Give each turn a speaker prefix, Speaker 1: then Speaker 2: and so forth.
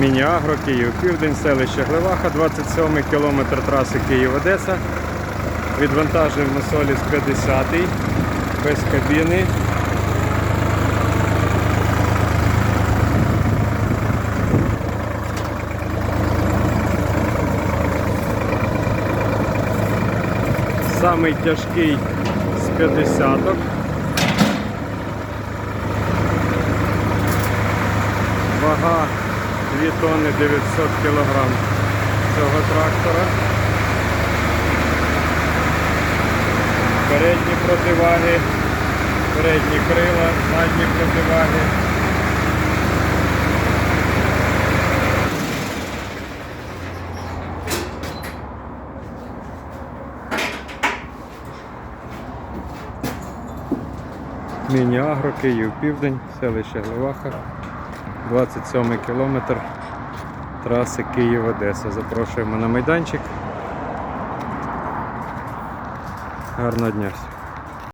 Speaker 1: Міні-Агро, Київ, Південь, селище Гливаха, 27 кілометр траси Київ-Одеса. Відвантажуємо Соліс 50 без кабіни. Самий тяжкий з 50 Вага 2 тонни 900 кілограм цього трактора. Передні противаги, передні крила, задні противаги. Міні-агро, Київ, Південь, селище Глеваха, 27 кілометр траси Київ-Одеса. Запрошуємо на майданчик. Гарного дня.